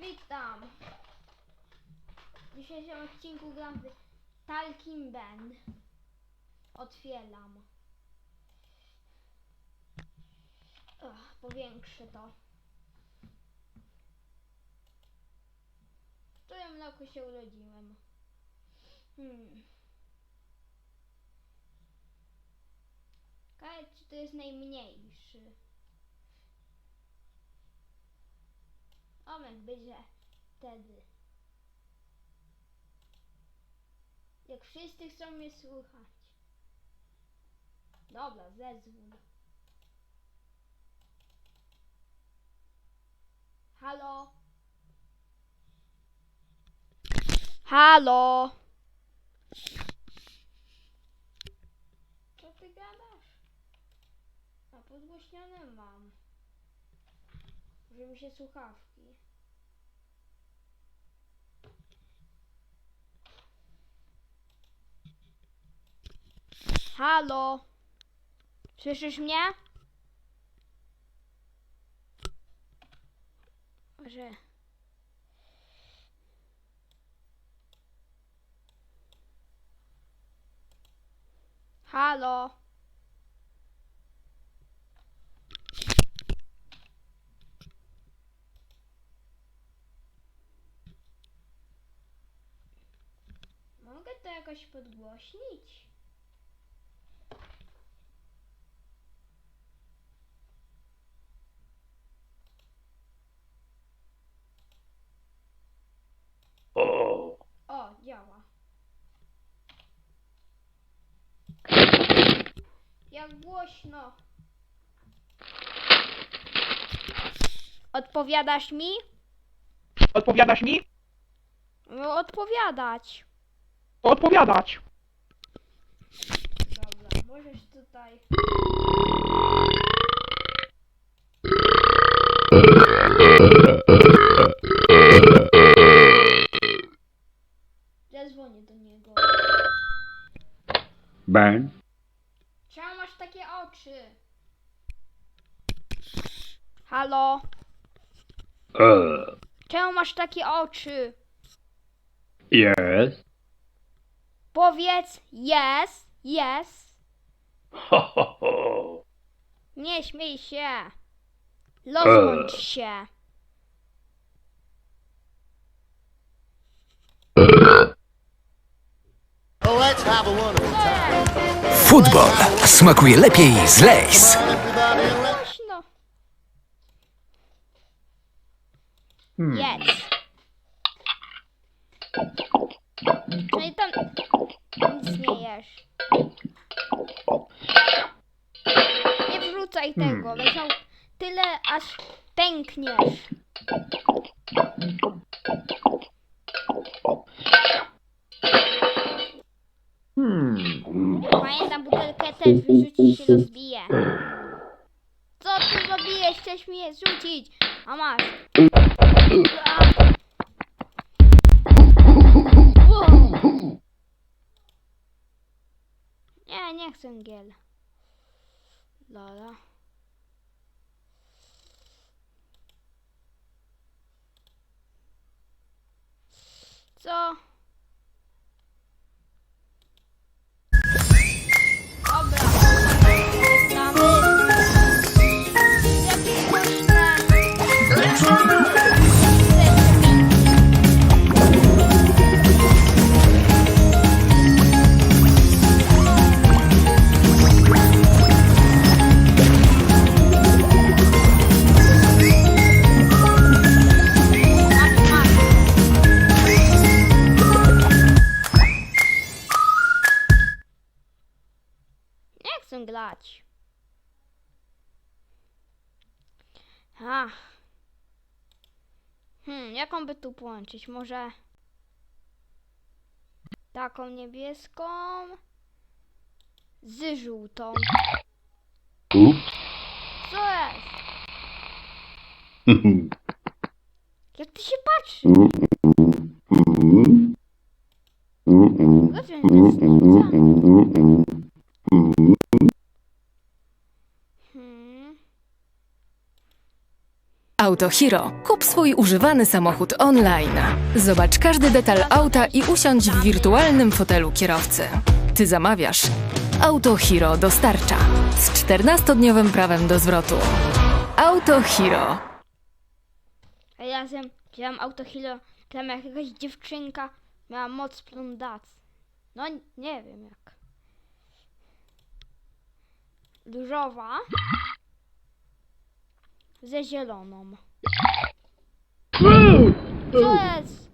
Witam. W dzisiejszym odcinku gram w Talking Band. Otwieram. Ugh, powiększę to. W którym roku się urodziłem? Hmm. Ciekawe, czy to jest najmniejszy. Omen będzie wtedy. Jak wszyscy chcą mnie słuchać. Dobra, zezwól. Halo? Halo? Co ty gadasz? A podgłośnione mam. Że mi się słuchawki. Halo? Słyszysz mnie? Może... Halo? Mogę to jakoś podgłośnić? O, O, działa. Jak głośno. Odpowiadasz mi? Odpowiadasz mi? No, odpowiadać. Odpowiadać. Dobra, możesz tutaj. Zadzwonię do niego. Masz oczy? Halo? Czemu masz takie oczy? yes, Powiedz yes, yes. ho, ho, ho. Nie śmiej się. Rozłącz się. Oh, let's have a wonderful time. Futbol smakuje lepiej z Lays. Hmm. Jedz. No i tam nic nie jesz. Nie wrzucaj tego, leżał tyle aż pękniesz. Hmm. Pamiętam butelkę też wyrzucić się rozbije. Co ty zrobiłeś? Chcesz mnie zrzucić? A masz. Nie, nie chcę giel. Lola. Co? Ach. Hmm, jaką by tu połączyć? Może taką niebieską z żółtą. Co jest? Jak ty się patrzysz? Rozwiąń bez Hmm. Autohero. Kup swój używany samochód online. Zobacz każdy detal auta i usiądź w wirtualnym fotelu kierowcy. Ty zamawiasz. Autohero dostarcza. Z 14-dniowym prawem do zwrotu. Autohero. Razem wziąłem autohilo, tam jakaś dziewczynka miała moc plundacji. No nie wiem jak. Różowa ze zieloną. Co jest?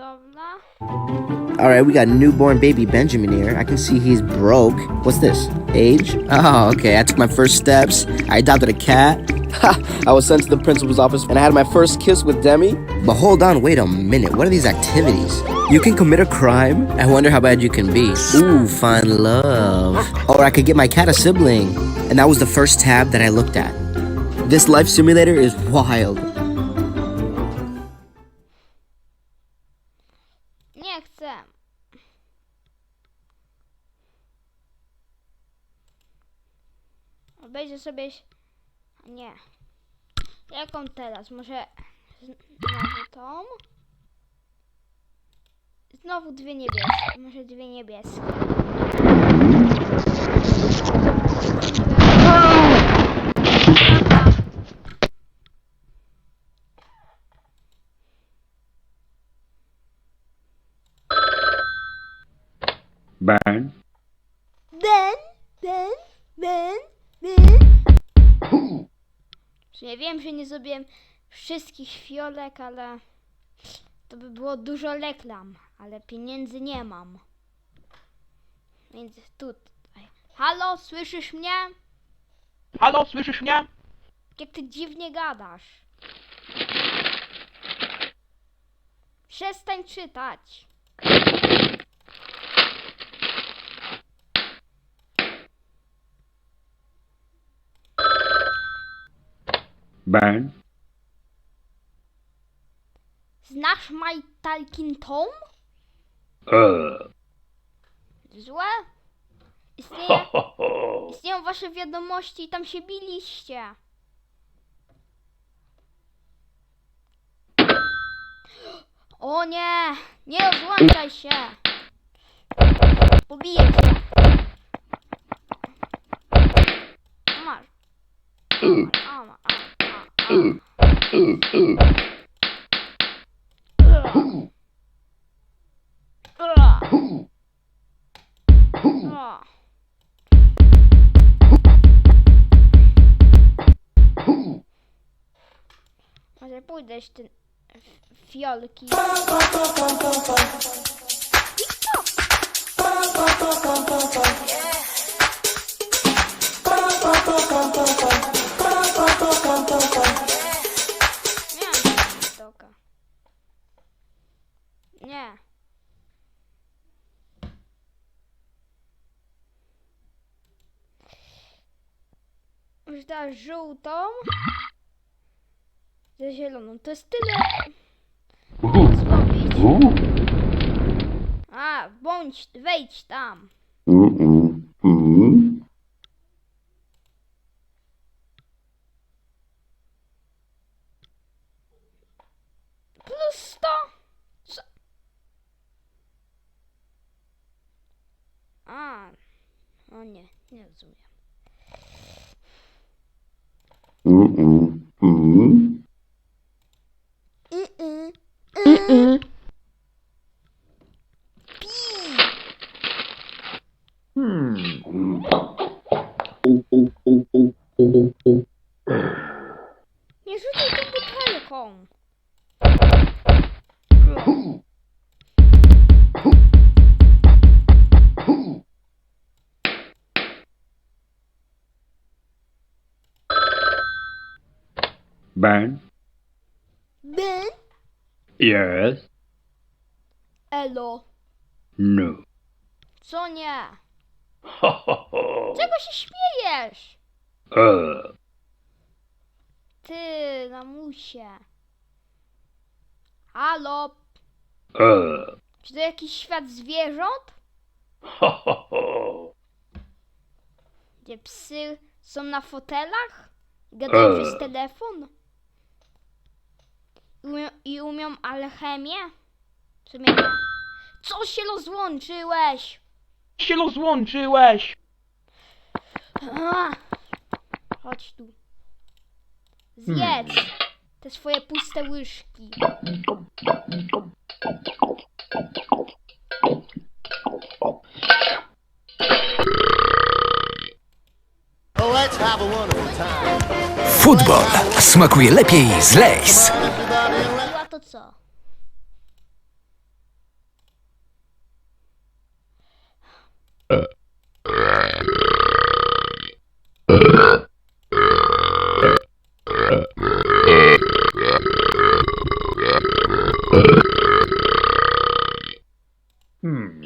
All right, we got newborn baby Benjamin here. I can see he's broke. What's this? Age? Oh, okay. I took my first steps. I adopted a cat. I was sent to the principal's office and I had my first kiss with Demi. But hold on, wait a minute. What are these activities? You can commit a crime. I wonder how bad you can be. Ooh, find love. Or I could get my cat a sibling. And that was the first tab that I looked at. This life simulator is wild. Sobie. Nie. Jaką teraz? Może znowu tą? Znowu dwie niebieskie. Może dwie niebieskie. Burn. Ja wiem, że nie zrobiłem wszystkich fiolek, ale to by było dużo reklam, ale pieniędzy nie mam. Więc tutaj. Halo, słyszysz mnie? Halo, słyszysz mnie? Jak ty dziwnie gadasz. Przestań czytać. Burn. Znasz My Talking Tom? Uh. Złe? Istnieje, Ho, ho, ho. istnieją wasze wiadomości i tam się biliście. O nie! Nie rozłączaj się! Pobiję cię. Masz. A, a. Ugh. Ugh. Może pójdę Nie. Już teraz żółtą. Ze zieloną. To jest tyle. Zrobić. A, bądź, wejdź tam. A, o nie, nie rozumiem. Mm-mm. Burn. Ben? Yes. Elo. No. Co nie? Ho, ho, ho. Czego się śmiejesz? Uh. Ty, lamusie. Halo? Uh. Czy to jakiś świat zwierząt? Ho, ho, ho. Gdzie psy są na fotelach? Gadają Eee. przez telefon? I umią, I umią alchemię? W sumie nie. Co się rozłączyłeś? się rozłączyłeś. A, chodź tu. Zjedz te swoje puste łyżki. Oh, let's have a wonderful time. Futbol smakuje lepiej z Lays. Piła to co? Hmm.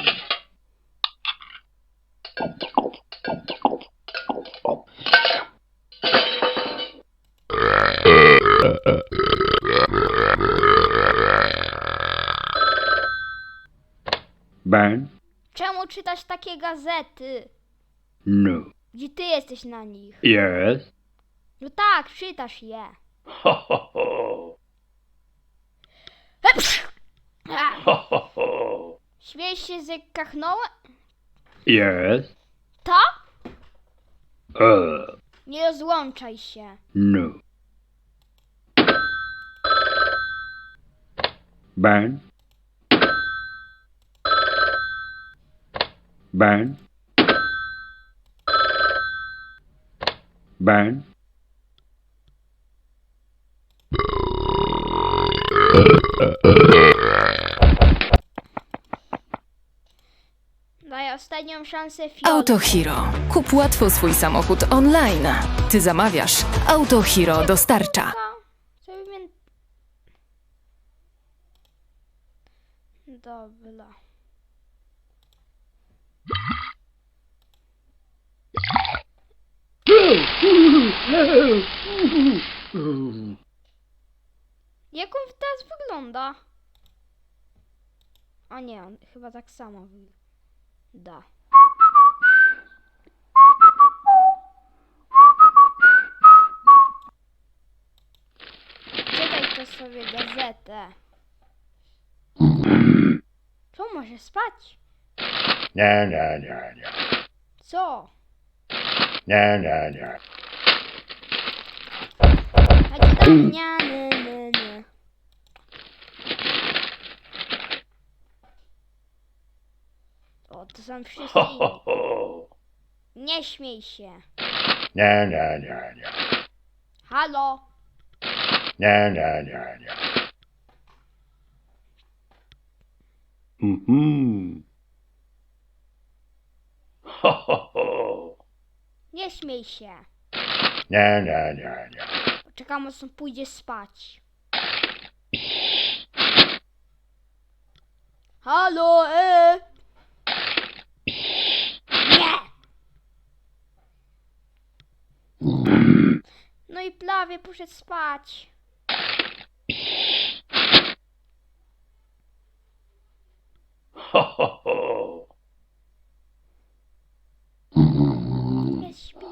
Ben? Czytasz takie gazety? No. Gdzie ty jesteś na nich? Yes. No tak, czytasz je. Ho, ho, ho. A, Ho, ho, ho. Śmiejesz się, że kachnąłem? Yes. To? Uh. Nie rozłączaj się. No. Ben? Ben? Ben? Daj ostatnią szansę Fiolce. Autohero. Kup łatwo swój samochód online. Ty zamawiasz, Autohero dostarcza. Żeby mnie... Dobra. Jak on teraz wygląda? A nie, on chyba tak samo wygląda. Czytaj to sobie gazetę. Co, może spać? Nie, nie, nie, nie. Co? Nie, nie, nie. Chodź do mnie, nie, nie, nie. O, to są wszyscy Ho, ho, inni. ho. Nie śmiej się. Nie, nie, nie, nie. Halo? Nie, nie, nie, nie. Mhm. Ho, ho, ho. Nie śmiej się. Nie, nie, nie, nie. Poczekam, aż on pójdzie spać. Halo, e! Nie! No i prawie poszedł spać. Ho, ho, ho. Nie śpi.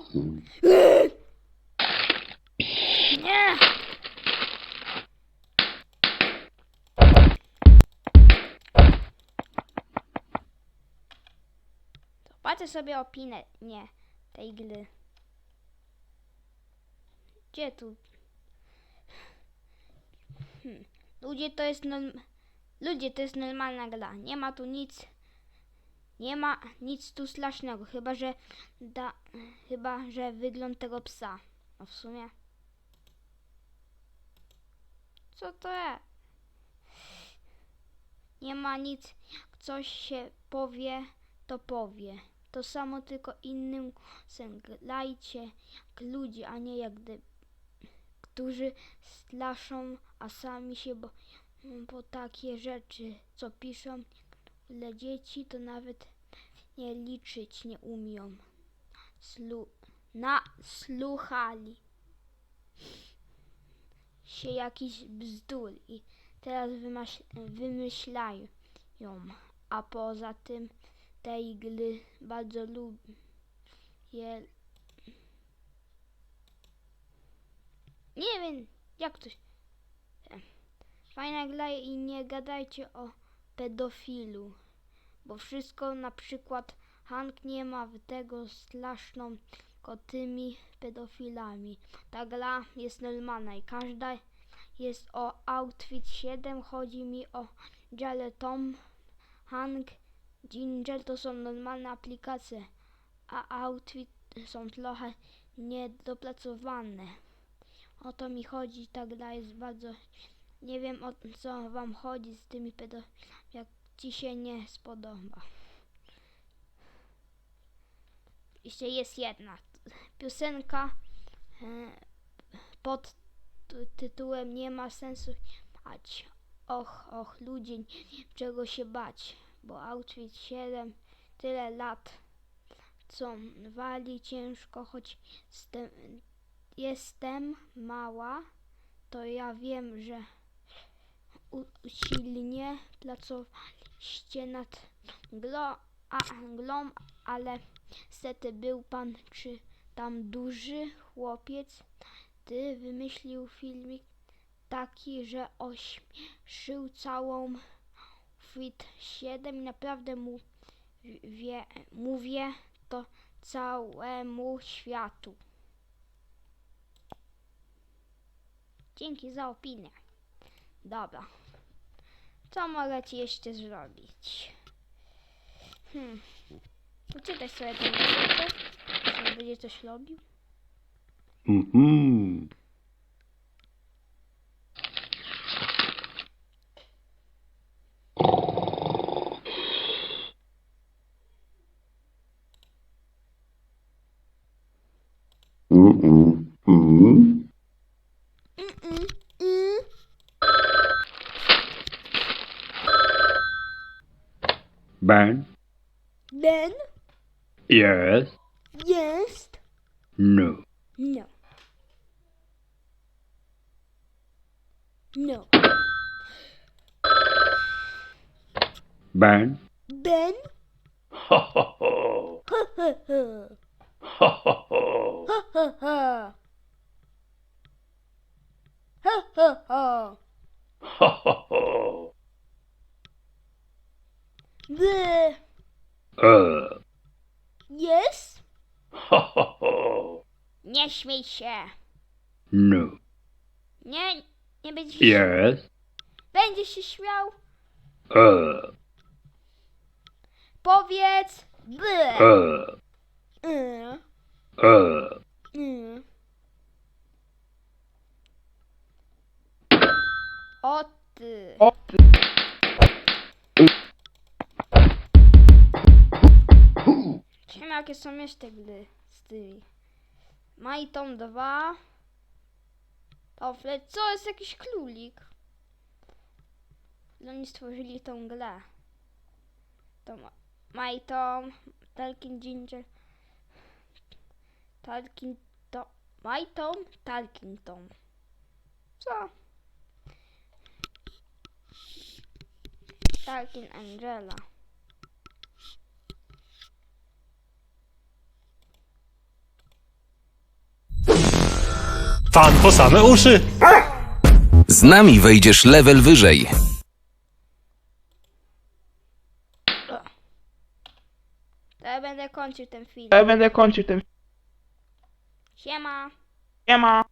Sobie opinę, nie, tej gry. Gdzie tu? Hmm. Ludzie to jest norm... Ludzie to jest normalna gra. Nie ma tu nic. Nie ma nic tu strasznego, chyba że da, chyba że wygląd tego psa. No w sumie. Co to jest? Nie ma nic. Jak coś się powie, to powie. To samo tylko innym głosem. Grajcie jak ludzie, a nie jak gdy, którzy straszą, a sami się boją, bo takie rzeczy, co piszą dla dzieci, to nawet nie liczyć nie umią. Slu nasłuchali się jakiś bzdur i teraz wymyślają. A poza tym tej gry. Bardzo lubię. Nie wiem, jak coś. Fajna gra i nie gadajcie o pedofilu. Bo wszystko na przykład Hank nie ma w tego straszną kotymi pedofilami. Ta gra jest normalna i każda jest o outfit 7. Chodzi mi o dziale Tom Hank Ginger to są normalne aplikacje, a Outfit są trochę niedopracowane. O to mi chodzi, ta gra jest bardzo... Nie wiem o co wam chodzi z tymi pedofilami, jak ci się nie spodoba. Jeszcze jest jedna piosenka e, pod tytułem Nie ma sensu bać. Och, och, ludzie, nie wiem czego się bać, bo Outfit 7 tyle lat, co wali ciężko, choć jestem, jestem mała, to ja wiem, że usilnie pracowaliście nad glo, a, glą, ale niestety był pan czy tam duży chłopiec, ty wymyślił filmik taki, że ośmieszył całą Fit 7 i naprawdę mu wie, mówię to całemu światu. Dzięki za opinię. Dobra. Co mogę ci jeszcze zrobić? Hmm. Poczytaj sobie tę piosenkę. Czy będzie coś robił? Mhm. Mhm. Mhm. Ben? Ben? Yes. Jest? No. No. No. Ben? Ben? Ho ho ho. Ha ha ha. Ho ho ho. Ha ha ha. Ha ha ha. Ho ho ho. The. Uh. Yes? Ho ho ho. Nie śmiej się. No. Nie, nie będziesz się Yes. Będziesz się śmiał? Uh. Powiedz. B. Uh. Y. Uh. Y. O ty. O Jakie są jeszcze gry z tymi. Majtom 2. Ofle, co jest jakiś królik? Oni stworzyli tą grę. To ma- Majtom, Talking Ginger. Talking to. Majtom, Talking Tom. Co? Talking Angela. Fan po same uszy. Z nami wejdziesz level wyżej. To ja będę kończył ten film. Ja będę kończył ten. Siema. Siema.